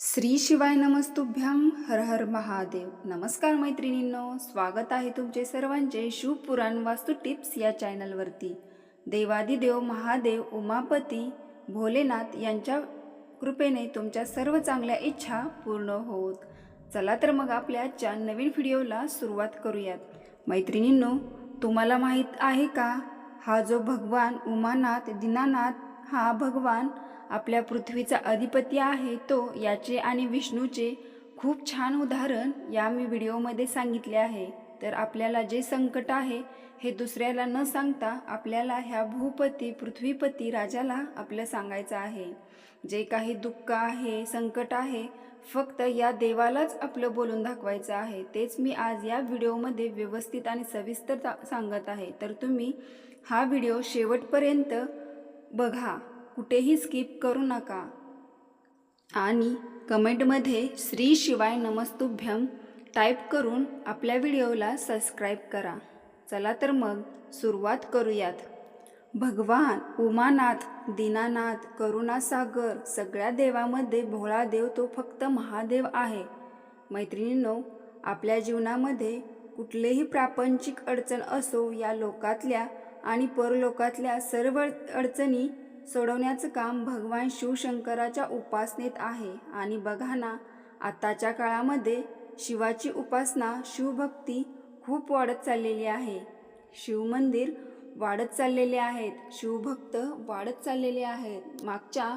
श्री शिवाय नमस्तुभ्यम हर हर महादेव. नमस्कार मैत्रिणींनो स्वागत आहे तुमचे सर्वांचे शिवपुराण वास्तू टिप्स या चॅनलवरती. देवादिदेव महादेव उमापती भोलेनाथ यांच्या कृपेने तुमच्या सर्व चांगल्या इच्छा पूर्ण होत. चला तर मग आपल्या आजच्या नवीन व्हिडिओला सुरुवात करूयात. मैत्रिणींनो तुम्हाला माहीत आहे का? हा जो भगवान उमानाथ दीनानाथ हा भगवान आपल्या पृथ्वीचा अधिपती आहे तो याचे आणि विष्णूचे. खूप छान उदाहरण या मी व्हिडिओमध्ये सांगितले आहे. तर आपल्याला जे संकट आहे हे दुसऱ्याला न सांगता आपल्याला ह्या भूपती पृथ्वीपती राजाला आपलं सांगायचं आहे. जे काही दुःख आहे संकट आहे फक्त या देवालाच आपलं बोलून दाखवायचं आहे. तेच मी आज या व्हिडिओमध्ये व्यवस्थित आणि सविस्तर सांगत आहे. तर तुम्ही हा व्हिडिओ शेवटपर्यंत बघा. कुठेही स्किप करू नका. आणि कमेंटमध्ये श्री शिवाय नमस्तुभ्यम टाईप करून आपल्या व्हिडिओला सबस्क्राईब करा. चला तर मग सुरुवात करूयात. भगवान उमानाथ दीनानाथ करुणासागर सगळ्या देवामध्ये भोळा देव तो फक्त महादेव आहे. मैत्रिणींनो आपल्या जीवनामध्ये कुठलेही प्रापंचिक अडचण असो या लोकातल्या आणि परलोकातल्या सर्व अडचणी सोडवण्याचं काम भगवान शिवशंकराच्या उपासनेत आहे. आणि बघा ना आताच्या काळामध्ये शिवाची उपासना शिवभक्ती खूप वाढत चाललेली आहे. शिवमंदिर वाढत चाललेले आहेत. शिवभक्त वाढत चाललेले आहेत. मागच्या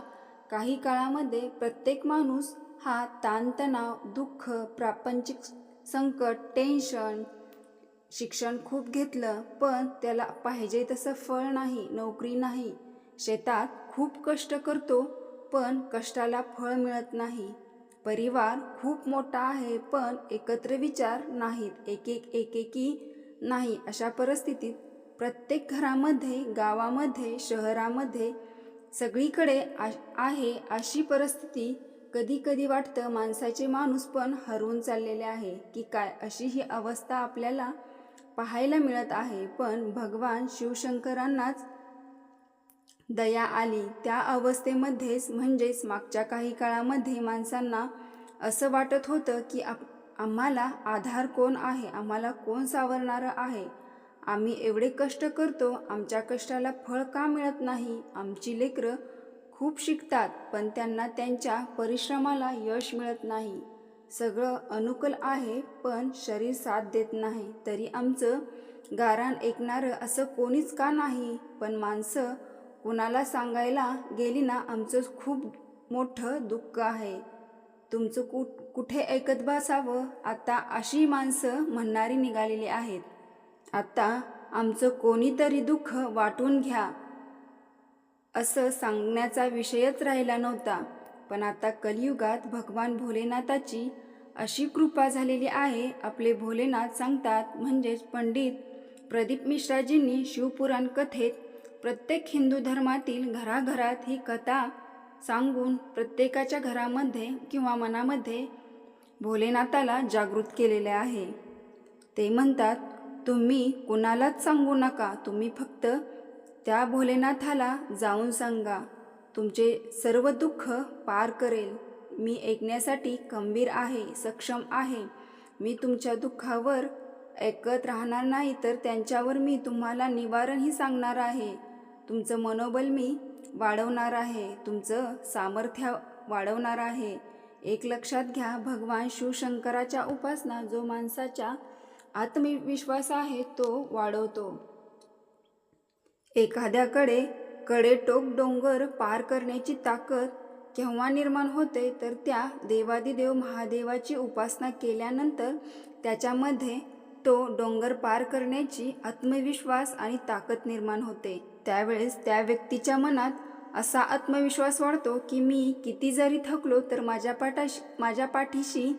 काही काळामध्ये प्रत्येक माणूस हा ताणतणाव दुःख प्रापंचिक संकट टेन्शन शिक्षण खूप घेतलं. पण त्याला पाहिजे तसं फळ नाही नोकरी नाही. शेतात खूप कष्ट करतो पण कष्टाला फळ मिळत नाही. परिवार खूप मोठा आहे पण एकत्र विचार नाहीत. एक एक एकेकी नाही. अशा परिस्थितीत प्रत्येक घरामध्ये गावामध्ये शहरामध्ये सगळीकडे आ आहे अशी परिस्थिती कधी कधी वाटतं माणसाचे माणूस पण हरवून चाललेले आहे. की काय? अशी ही अवस्था आपल्याला पाहायला मिळत आहे. पण भगवान शिवशंकरांनाच दया आली. त्या अवस्थेमध्येच म्हणजेच मागच्या काही काळामध्ये माणसांना असं वाटत होतं की आप आम्हाला आधार कोण आहे? आम्हाला कोण सावरणारं आहे? आम्ही एवढे कष्ट करतो आमच्या कष्टाला फळ का मिळत नाही? आमची लेकरं खूप शिकतात पण त्यांना त्यांच्या परिश्रमाला यश मिळत नाही. सगळं अनुकूल आहे पण शरीर साथ देत नाही. तरी आमचं गाराण ऐकणारं असं कोणीच का नाही? पण माणसं कुणाला सांगायला गेली ना आमचं खूप मोठं दुःख आहे. तुमचं कु कुठे ऐकत बसावं? आता अशी माणसं म्हणणारी निघालेली आहेत. आता आमचं कोणीतरी दुःख वाटून घ्या. असं सांगण्याचा विषयच राहिला नव्हता. पण आता कलियुगात भगवान भोलेनाथाची अशी कृपा झालेली आहे आपले भोलेनाथ सांगतात म्हणजेच पंडित प्रदीप मिश्राजींनी शिवपुराण कथेत प्रत्येक हिंदू धर्मातील घराघरात ही कथा सांगून प्रत्येकाच्या घरामध्ये किंवा मनामध्ये भोलेनाथाला जागृत केलेले आहे. ते म्हणतात तुम्ही कुणालाच सांगू नका. तुम्ही फक्त त्या भोलेनाथाला जाऊन सांगा. तुमचे सर्व दुःख पार करेल. मी ऐकण्यासाठी खंबीर आहे सक्षम आहे. मी तुमच्या दुःखावर ऐकत राहणार नाही तर त्यांच्यावर मी तुम्हाला निवारणही सांगणार आहे. तुमचं मनोबल मी वाढवणार आहे तुमचं सामर्थ्य वाढवणार आहे. एक लक्षात घ्या भगवान शिवशंकराच्या उपासना जो माणसाच्या आत्मविश्वास आहे तो वाढवतो. एखाद्याकडे कडे टोक डोंगर पार करण्याची ताकद केव्हा निर्माण होते तर त्या देवादिदेव महादेवाची उपासना केल्यानंतर त्याच्यामध्ये तो डोंगर पार करण्याची आत्मविश्वास आणि ताकद निर्माण होते. त्यावेळेस त्या व्यक्तीच्या मनात असा आत्मविश्वास वाढतो की मी किती जरी थकलो तर माझ्या पाठाशी माझ्या पाठीशी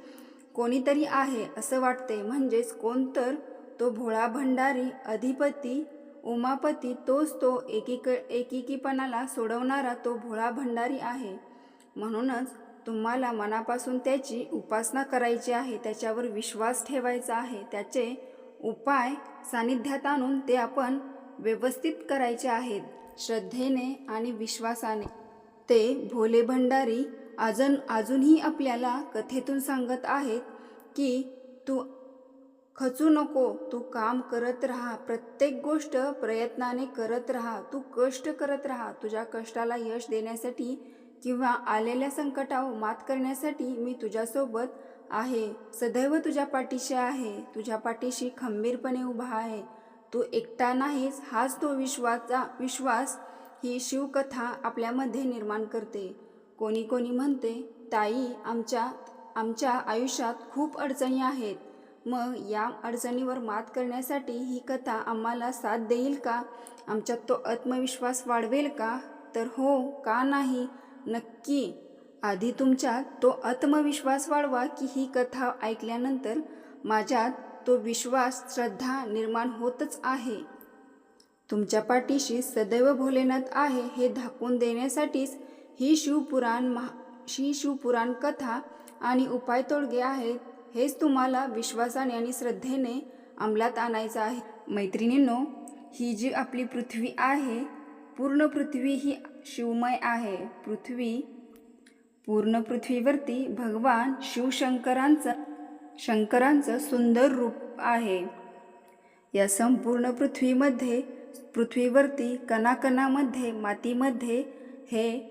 कोणीतरी आहे असं वाटते. म्हणजेच कोण तर तो भोळा भंडारी अधिपती उमापती तोच तो एकीक एकीकीपणाला सोडवणारा तो भोळा भंडारी आहे. म्हणूनच तुम्हाला मनापासून त्याची उपासना करायची आहे त्याच्यावर विश्वास ठेवायचा आहे त्याचे उपाय सानिध्यात आणून ते आपण व्यवस्थित करायचे आहेत श्रद्धेने आणि विश्वासाने. ते भोले भंडारी अजून अजूनही आपल्याला कथेतून सांगत आहेत की तू खचू नको तू काम करत राहा प्रत्येक गोष्ट प्रयत्नाने करत राहा तू कष्ट करत राहा तुझ्या कष्टाला यश देण्यासाठी किंवा आलेल्या संकटावर मात करण्यासाठी मी तुझ्यासोबत आहे. सदैव तुझ्या पाठीशी आहे. तुझ्या पाठीशी खंबीरपणे उभा आहे. तू एकटा नाहीस हाच तो विश्वाचा विश्वास ही शिवकथा आपल्यामध्ये निर्माण करते. कोणी कोणी म्हणते ताई आमच्या आमच्या आयुष्यात खूप अडचणी आहेत. मग या अडचणीवर मात करण्यासाठी ही कथा आम्हाला साथ देईल का? आमच्यात तो आत्मविश्वास वाढवेल का? तर हो का नाही? नक्की. आधी तुमच्यात तो आत्मविश्वास वाढवा की ही कथा ऐकल्यानंतर माझ्यात तो विश्वास श्रद्धा निर्माण होतच आहे. तुमच्या पाठीशी सदैव भोलेनाथ आहे हे दाखवून देण्यासाठीच ही शिवपुराण महा ही शिवपुराण कथा आणि उपाय तोडगे आहेत हेच तुम्हाला विश्वासाने आणि श्रद्धेने अंमलात आणायचं आहे. मैत्रिणींनो ही जी आपली पृथ्वी आहे पूर्ण पृथ्वी ही शिवमय आहे. पृथ्वी पूर्ण पृथ्वीवरती भगवान शिवशंकरांचं शंकरांचं सुंदर रूप आहे. या संपूर्ण पृथ्वीमध्ये पृथ्वीवरती कणाकणामध्ये मातीमध्ये हे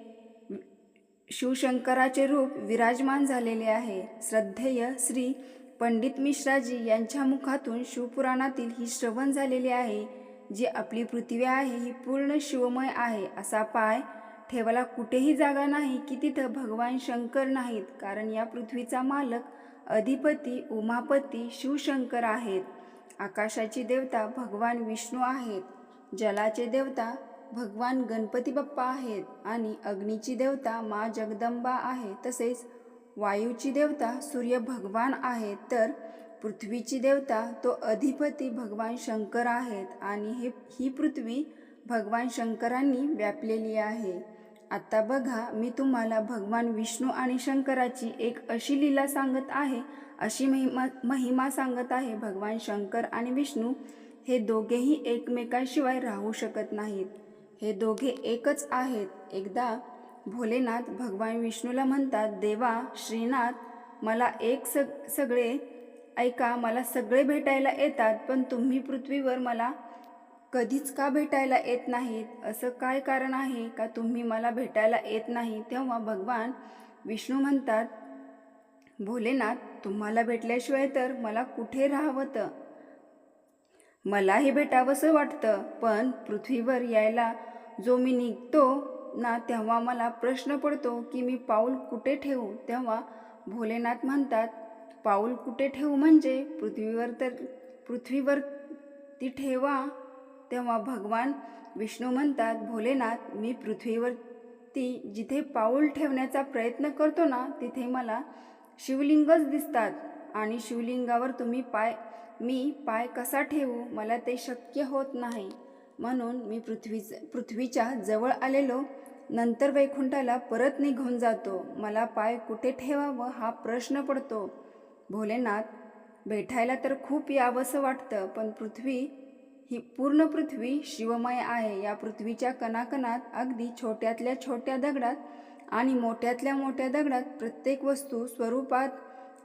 शिवशंकराचे रूप विराजमान झालेले आहे. श्रद्धेय श्री पंडित मिश्राजी यांच्या मुखातून शिवपुराणातील ही श्रवण झालेले आहे. जी आपली पृथ्वी आहे ही पूर्ण शिवमय आहे असा पाय ठेवायला कुठेही जागा नाही की तिथं भगवान शंकर नाहीत. कारण या पृथ्वीचा मालक अधिपती उमापती शिवशंकर आहेत. आकाशाची देवता भगवान विष्णू आहेत. जलाचे देवता भगवान गणपती बाप्पा आहेत. आणि अग्नीची देवता मा जगदंबा आहे. तसेच वायूची देवता सूर्य भगवान आहेत. तर पृथ्वीची देवता तो अधिपती भगवान शंकर आहेत आणि हे ही पृथ्वी भगवान शंकरांनी व्यापलेली आहे. आता बघा मी तुम्हाला भगवान विष्णू आणि शंकराची एक अशी लीला सांगत आहे अशी महिमा महिमा सांगत आहे भगवान शंकर आणि विष्णू. हे दोघेही एकमेकांशिवाय राहू शकत नाहीत. हे दोघे एकच आहेत. एकदा भोलेनाथ भगवान विष्णूला म्हणतात देवा श्रीनाथ मला एक सग सगळे ऐका मला सगळे भेटायला येतात पण तुम्ही पृथ्वीवर मला कधीच का भेटायला येत नाहीत? असं काय कारण आहे का तुम्ही मला भेटायला येत नाही? तेव्हा भगवान विष्णू म्हणतात भोलेनाथ तुम्हाला भेटल्याशिवाय तर मला कुठे राहावतं? मलाही भेटावंसं वाटतं पण पृथ्वीवर यायला जो मी निघतो ना तेव्हा मला प्रश्न पडतो की मी पाऊल कुठे ठेवू? तेव्हा भोलेनाथ म्हणतात पाऊल कुठे ठेवू म्हणजे? पृथ्वीवर तर पृथ्वीवर ती ठेवा. तेव्हा भगवान विष्णू म्हणतात भोलेनाथ मी पृथ्वीवर ती जिथे पाऊल ठेवण्याचा प्रयत्न करतो ना तिथे मला शिवलिंगच दिसतात. आणि शिवलिंगावर तुम्ही पाय मी पाय कसा ठेवू? मला ते शक्य होत नाही. म्हणून मी पृथ्वीच पृथ्वीच्या जवळ आलेलो. नंतर वैकुंठाला परत निघून जातो. मला पाय कुठे ठेवावं हा प्रश्न पडतो. भोलेनाथ भेटायला तर खूप यावंसं वाटतं पण पृथ्वी ही पूर्ण पृथ्वी शिवमय आहे. या पृथ्वीच्या कणाकणात अगदी छोट्यातल्या छोट्या दगडात आणि मोठ्यातल्या मोठ्या दगडात प्रत्येक वस्तू स्वरूपात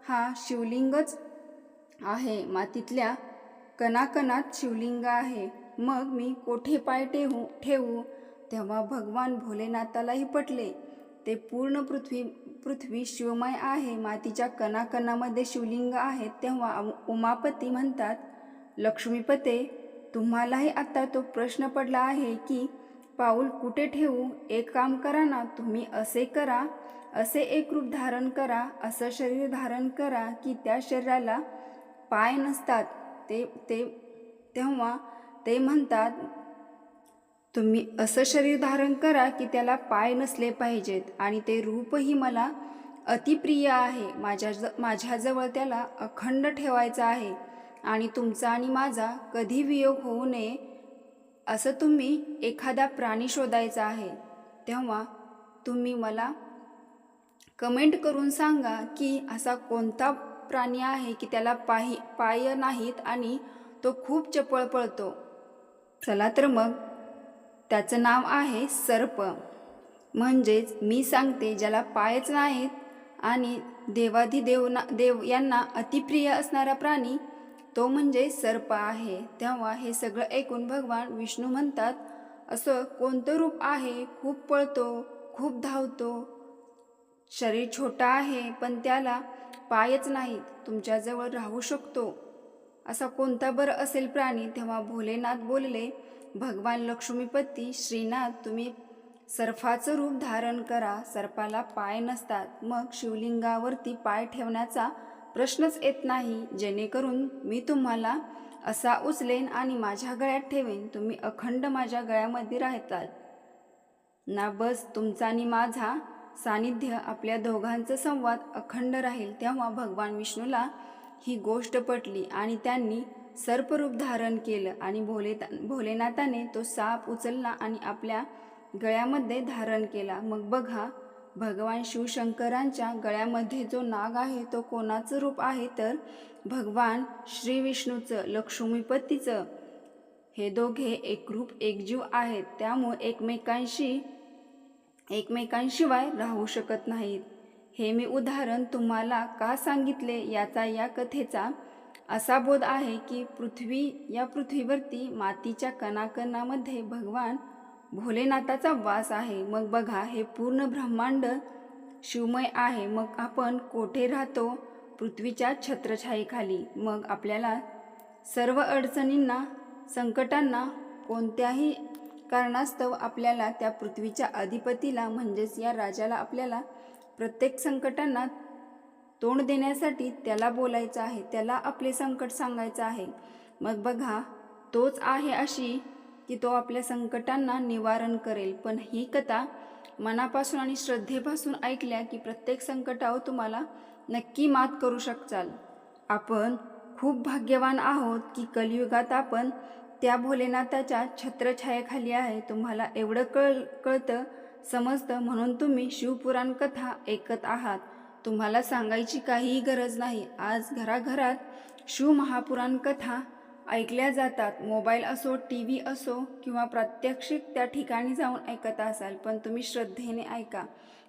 हा शिवलिंगच आहे. मातीतल्या कणाकणात शिवलिंग आहे. मग मी कोठे पाय ठेवू ठेवू? तेव्हा भगवान भोलेनाथालाही पटले. ते पूर्ण पृथ्वी पृथ्वी शिवमय आहे मातीच्या कणाकणामध्ये शिवलिंग आहेत तेव्हा उमापती म्हणतात लक्ष्मीपते तुम्हालाही आता तो प्रश्न पडला आहे की पाऊल कुठे ठेवू? एक काम करा ना तुम्ही असे करा असे एक रूप धारण करा असं शरीर धारण करा की त्या शरीराला पाय नसतात ते ते तेव्हा ते म्हणतात तुम्ही असं शरीर धारण करा की त्याला पाय नसले पाहिजेत आणि ते रूपही मला अतिप्रिय आहे. माझ्या ज माझ्याजवळ त्याला अखंड ठेवायचं आहे आणि तुमचा आणि माझा कधी वियोग होऊ नये असं तुम्ही एखादा प्राणी शोधायचा आहे. तेव्हा तुम्ही मला कमेंट करून सांगा की असा कोणता प्राणी आहे की त्याला पाही पाय नाहीत आणि तो खूप चपळ पळतो. चला तर मग. त्याचं नाव आहे सर्प. म्हणजेच मी सांगते ज्याला पायच नाहीत आणि देवाधिदेव ना देव यांना अतिप्रिय असणारा प्राणी तो म्हणजे सर्प आहे. तेव्हा हे सगळं ऐकून भगवान विष्णू म्हणतात असं कोणतं रूप आहे? खूप पळतो खूप धावतो. शरीर छोटा आहे पण त्याला पायच नाहीत. तुमच्याजवळ राहू शकतो. असा कोणता बरं असेल प्राणी? तेव्हा भोलेनाथ बोलले भगवान लक्ष्मीपती श्रीनाथ तुम्ही सर्फाचं रूप धारण करा. सर्पाला पाय नसतात. मग शिवलिंगावरती पाय ठेवण्याचा प्रश्नच येत नाही. जेणेकरून मी तुम्हाला असा उचलेन आणि माझ्या गळ्यात ठेवेन. तुम्ही अखंड माझ्या गळ्यामध्ये राहतात ना बस तुमचा आणि माझा सानिध्य आपल्या दोघांचा संवाद अखंड राहील. तेव्हा भगवान विष्णूला ही गोष्ट पटली आणि त्यांनी सर्परूप धारण केलं आणि भोले भोलेनाथाने तो साप उचलला आणि आपल्या गळ्यामध्ये धारण केला. मग बघा भगवान शिवशंकरांच्या गळ्यामध्ये जो नाग आहे तो कोणाचं रूप आहे? तर भगवान श्रीविष्णूचं लक्ष्मीपतीचं. हे दोघे एकरूप एकजीव आहेत. त्यामुळे एकमेकांशी एकमेकांशिवाय राहू शकत नाहीत. हे मी उदाहरण तुम्हाला का सांगितले याचा या कथेचा असा बोध आहे की पृथ्वी या पृथ्वीवरती मातीच्या कणाकणामध्ये भगवान भोलेनाथाचा वास आहे. मग बघा हे पूर्ण ब्रह्मांड शिवमय आहे. मग आपण कोठे राहतो? पृथ्वीच्या छत्रछाईखाली मग आपल्याला सर्व अडचणींना संकटांना कोणत्याही कारणास्तव आपल्याला त्या पृथ्वीच्या अधिपतीला म्हणजेच या राजाला आपल्याला प्रत्येक संकटांना तोंड देण्यासाठी त्याला बोलायचं आहे त्याला आपले संकट सांगायचं आहे. मग बघा तोच आहे अशी की तो आपल्या संकटांना निवारण करेल. पण ही कथा मनापासून आणि श्रद्धेपासून ऐकल्या की प्रत्येक संकटावर तुम्हाला नक्की मात करू शकचाल. आपण खूप भाग्यवान आहोत की कलियुगात आपण त्या भोलेनाथाच्या छत्रछायाखाली आहे. तुम्हाला एवढं कळ कळतं समजतं म्हणून तुम्ही शिवपुराण कथा ऐकत आहात. तुम्हाला सांगायची काहीही गरज नाही. आज घराघरात शिवमहापुराण कथा ऐकल्या जातात. मोबाईल असो टी व्ही असो किंवा प्रात्यक्षिक त्या ठिकाणी जाऊन ऐकत असाल पण तुम्ही श्रद्धेने ऐका.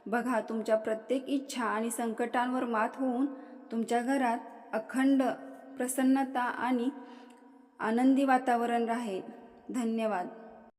बघा तुमच्या प्रत्येक इच्छा आणि संकटांवर मात होऊन तुमच्या घरात अखंड प्रसन्नता आणि आनंदी वातावरण राहील. धन्यवाद.